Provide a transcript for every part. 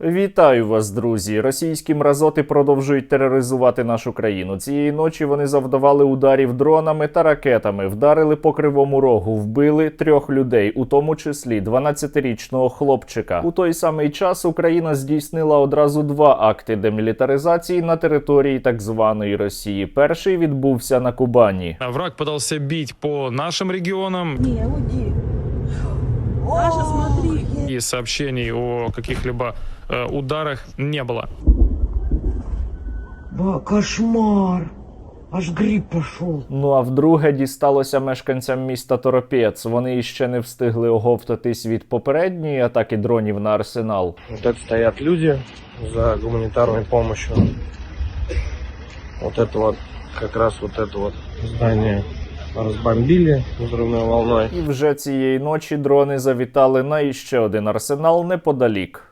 Вітаю вас, друзі! Російські мразоти продовжують тероризувати нашу країну. Цієї ночі вони завдавали ударів дронами та ракетами, вдарили по кривому рогу, вбили трьох людей, у тому числі 12-річного хлопчика. У той самий час Україна здійснила одразу два акти демілітаризації на території так званої Росії. Перший відбувся на Кубані. Враг пытался бить по нашим регионам, Не, уйди. Даша, смотри. и сообщений о каких-либо ударах не было. Ба, кошмар! Аж гриб пошел. Ну а вдруге дісталося мешканцям міста Торопець. Вони іще не встигли оговтатись від попередньої атаки дронів на арсенал. Вот это стоят люди за гуманитарной помощью. Вот это вот, как раз вот это вот здание разбомбили взрывной волной. І вже цієї ночі дрони завітали на іще один арсенал неподалік.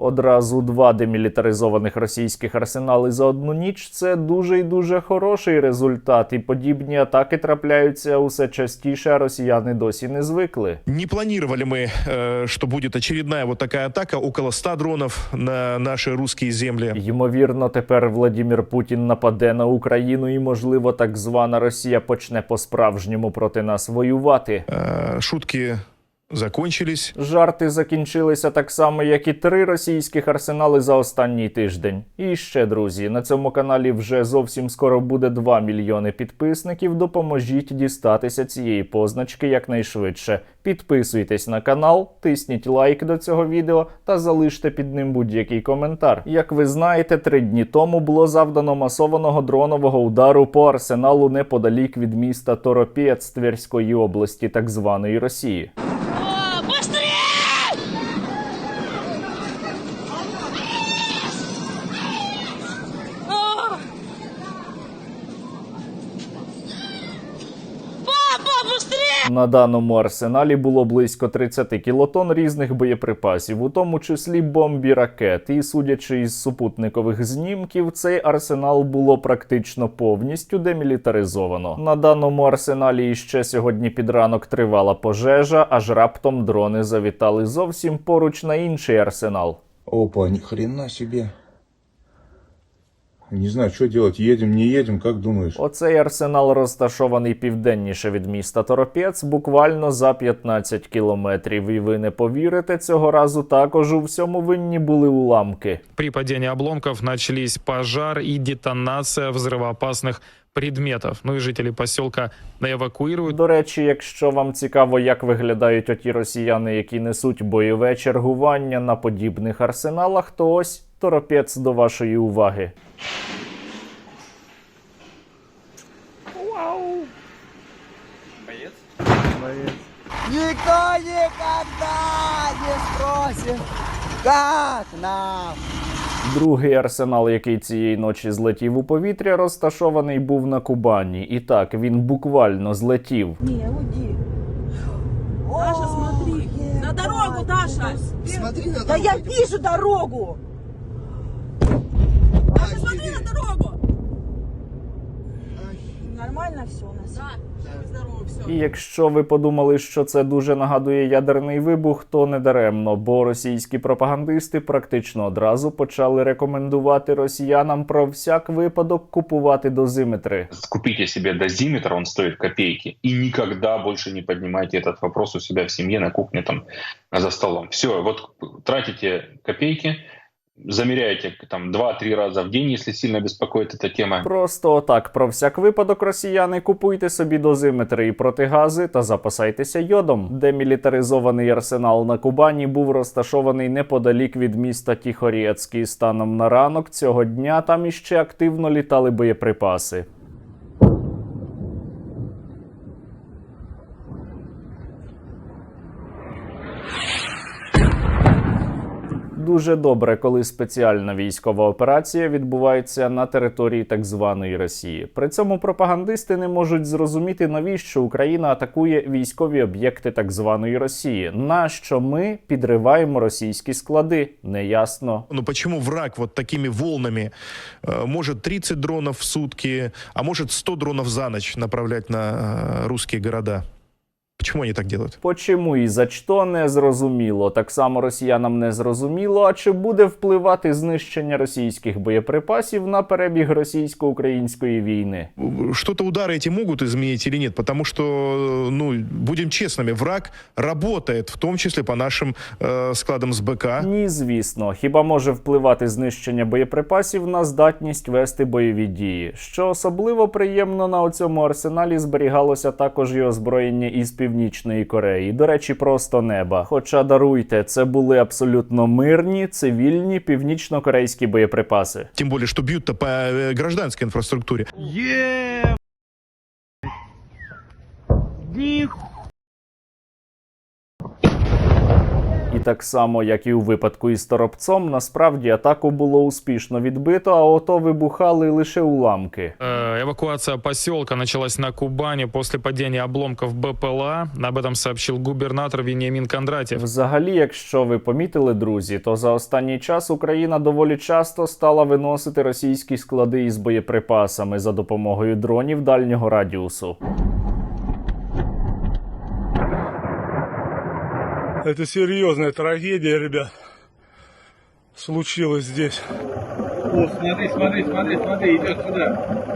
Одразу два демілітаризованих російських арсенали за одну ніч це дуже і дуже хороший результат, і подібні атаки трапляються усе частіше, а росіяни досі не звикли. Не планировали мы, э, что будет очередная вот такая атака, около 100 дронов на наши русские земли. Ймовірно, тепер Владімір Путін нападе на Україну, і можливо, так звана Росія почне по-справжньому проти нас воювати. Э, Шутки закончились. Жарти закінчилися так само, як і три російських арсенали за останній тиждень. І ще, друзі, на цьому каналі вже зовсім скоро буде 2 мільйони підписників. Допоможіть дістатися цієї позначки якнайшвидше. Підписуйтесь на канал, тисніть лайк до цього відео та залиште під ним будь-який коментар. Як ви знаєте, три дні тому було завдано масованого дронового удару по арсеналу неподалік від міста Торопєц Тверської області, так званої Росії. На даному арсеналі було близько 30 кілотон різних боєприпасів, у тому числі бомбі ракет. І судячи із супутникових знімків, цей арсенал було практично повністю демілітаризовано. На даному арсеналі іще сьогодні під ранок тривала пожежа, аж раптом дрони завітали зовсім поруч на інший арсенал. Опа, ни хрена себе. Не знаю, що делать, їдемо, не їдемо, як думаєш? Оцей арсенал розташований південніше від міста Торопець, буквально за 15 кілометрів. І ви не повірите, цього разу також у всьому винні були уламки. При падінні обломків почались пожар і детонація взрывоопасных предметов. Ну и жители поселка эвакуируют. До речі, якщо вам цікаво, як виглядають оті росіяни, які несуть бойове чергування на подібних арсеналах, то ось торопець до вашої уваги. Никто никогда не спросит, как нам. Другий арсенал, який цієї ночі злетів у повітря, розташований був на Кубані. І так він буквально злетів. Ні, уйди. Даша, смотри. На дорогу, Даша. Смотри на Да я вижу дорогу. Даша, смотри на дорогу. Нормально все у нас? Да. Здорово, все. І якщо ви подумали, що це дуже нагадує ядерний вибух, то не даремно, бо російські пропагандисти практично одразу почали рекомендувати росіянам про всяк випадок купувати дозиметри. купите себе дозиметр, он стоит копейки, и никогда больше не поднимайте этот вопрос у себя в семье, на кухне, там, за столом. Все, вот тратите копейки, замеряете там 2-3 раза в день, если сильно беспокоит эта тема. Просто так, про всяк випадок, росіяни, купуйте собі дозиметри і протигази та запасайтеся йодом. Демілітаризований арсенал на Кубані був розташований неподалік від міста Тіхорєцький. Станом на ранок цього дня там іще активно літали боєприпаси. Дуже добре, коли спеціальна військова операція відбувається на території так званої Росії. При цьому пропагандисти не можуть зрозуміти, навіщо Україна атакує військові об'єкти так званої Росії. Нащо ми підриваємо російські склади? Неясно. Ну почему враг вот такими волнами э, может 30 дронов в сутки, а может 100 дронов за ночь направлять на э, русские города? Почему они так делают? Почому і за що не зрозуміло. Так само росіянам не зрозуміло, а чи буде впливати знищення російських боєприпасів на перебіг російсько-української війни. Что-то удары эти могут изменить или нет? Потому что, ну, будем честными, враг работает, в том числе по нашим э, складам с БК. Ні, звісно, хіба може впливати знищення боєприпасів на здатність вести бойові дії. Що особливо приємно на оцьому арсеналі зберігалося також і озброєння із північної Кореї. До речі, просто неба. Хоча даруйте, це були абсолютно мирні цивільні північно-корейські боєприпаси. Тим більше, що б'ють по по інфраструктурі. Є! инфраструктуре. І так само, як і у випадку із торопцом, насправді атаку було успішно відбито, а ото вибухали лише уламки. Э, Эвакуация поселка началась на Кубани после падения обломков БПЛА. Об этом сообщил губернатор Вениамин Кондратьев. Взагалі, якщо ви помітили, друзі, то за останній час Україна доволі часто стала виносити російські склади із боєприпасами за допомогою дронів дальнього радіусу. Это серьезная трагедия, ребят. Случилось здесь. О, смотри, смотри, смотри, смотри, идет сюда.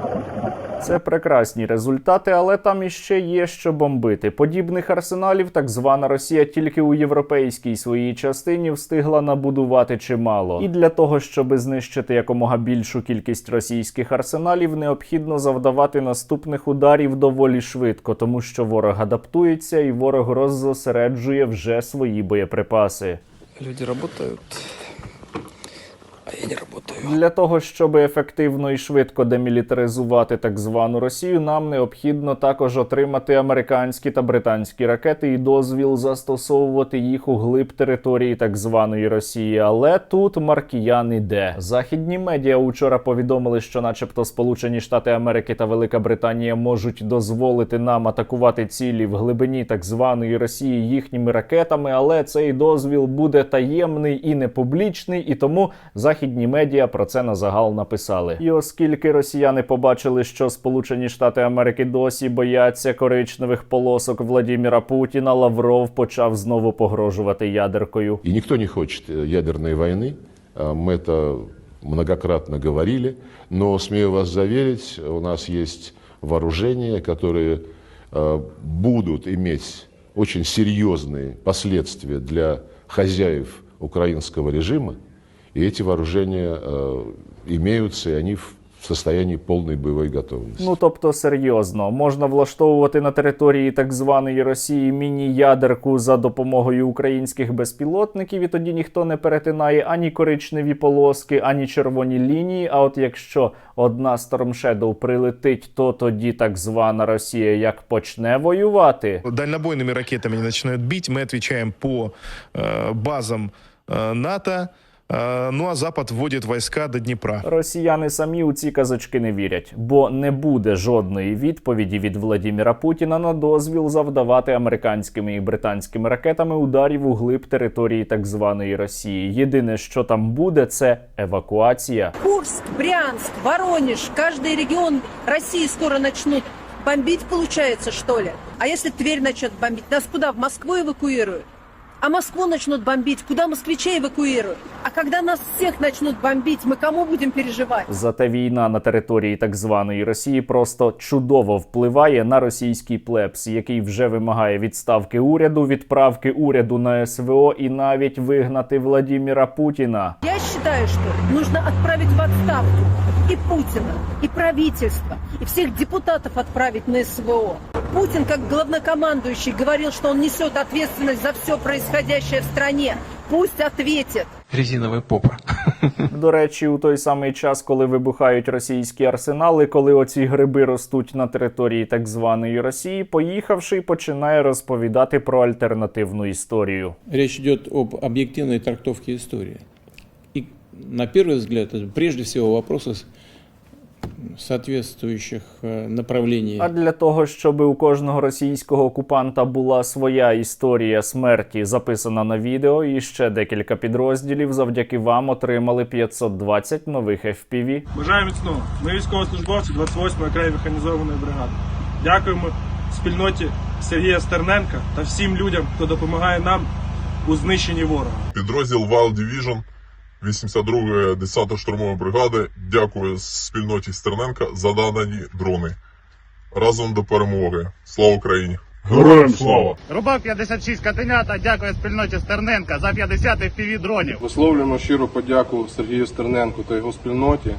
Це прекрасні результати, але там іще є що бомбити. Подібних арсеналів так звана Росія тільки у європейській своїй частині встигла набудувати чимало. І для того, щоб знищити якомога більшу кількість російських арсеналів, необхідно завдавати наступних ударів доволі швидко, тому що ворог адаптується і ворог роззосереджує вже свої боєприпаси. Люди работают, не работаю. Для того, щоб ефективно і швидко демілітаризувати так звану Росію, нам необхідно також отримати американські та британські ракети і дозвіл застосовувати їх у глиб території так званої Росії. Але тут Маркіян іде. Західні медіа учора повідомили, що, начебто, Сполучені Штати Америки та Велика Британія можуть дозволити нам атакувати цілі в глибині так званої Росії їхніми ракетами, але цей дозвіл буде таємний і не публічний, і тому західні медіа про це на загал написали. І оскільки росіяни побачили, що Сполучені Штати Америки досі бояться коричневих полосок Владіміра Путіна, Лавров почав знову погрожувати ядеркою. И никто не хочет э, ядерной войны. А, Мы это многократно говорили. Но, смею вас заверить, у нас есть вооружения, которые э, будут иметь очень серьезные последствия для хозяев украинского режима. И эти вооружения э, имеются, и они в состоянии полной боевой готовности. Ну тобто серйозно, можна влаштовувати на території так званої Росії міні-ядерку за допомогою українських безпілотників, і тоді ніхто не перетинає ані коричневі полоски, ані червоні лінії. А от якщо одна Storm Shadow прилетить, то тоді так звана Росія як почне воювати. Дальнобойными ракетами они начинают бить. Мы отвечаем по э, базам э, НАТО. Э, ну а Запад вводит войска до Днепра. Росіяни самі у ці казочки не вірять, бо не буде жодної відповіді від Владіміра Путіна на дозвіл завдавати американськими і британськими ракетами ударів у глиб території так званої Росії. Єдине, що там буде, це евакуація. Курск, Брянск, Воронеж, каждый регион России скоро начнут бомбить, получается, что ли? А если Тверь начнет бомбить, нас куда, в Москву эвакуируют? А Москву начнут бомбить, куда москвичей эвакуируют? А когда нас всех начнут бомбить, мы кому будем переживать? Зате війна на території так званої Росії просто чудово впливає на російський плебс, який вже вимагає відставки уряду, відправки уряду на СВО і навіть вигнати Владіміра Путіна. Я считаю, что нужно отправить в отставку и Путина, и правительство, и всех депутатов отправить на СВО. Путин, как главнокомандующий, говорил, что он несет ответственность за все происходящее в стране. Пусть ответит. Резиновая попа. До речі, у той самий час, коли вибухають російські арсенали, коли оці гриби ростуть на території так званої Росії, поїхавши починає розповідати про альтернативну історію. Речь идет об объективной трактовке истории И на первый взгляд, это прежде всего вопросы с- соответствующих э, направлений. А для того, щоб у кожного російського окупанта була своя історія смерті, записана на відео, і ще декілька підрозділів завдяки вам отримали 520 нових FPV. Бажаю міцного. Ми військовослужбовці 28-ї окремої механізованої бригади. Дякуємо спільноті Сергія Стерненка та всім людям, хто допомагає нам у знищенні ворога. Підрозділ Wild Division 82-ї десантно-штурмової бригади дякує спільноті Стерненка за надані дрони. Разом до перемоги. Слава Україні! Героям слава! Рубак 56 Катенята дякує спільноті Стерненка за 50 FPV дронів. Висловлюємо щиру подяку Сергію Стерненку та його спільноті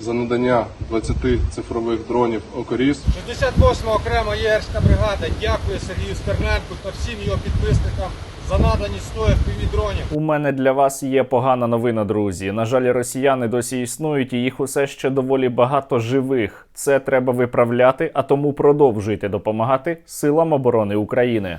за надання 20 цифрових дронів «Окоріс». 68 окрема єгерська бригада дякує Сергію Стерненку та всім його підписникам надані 100 FPV дронів. У мене для вас є погана новина, друзі. На жаль, росіяни досі існують, і їх усе ще доволі багато живих. Це треба виправляти, а тому продовжуйте допомагати силам оборони України.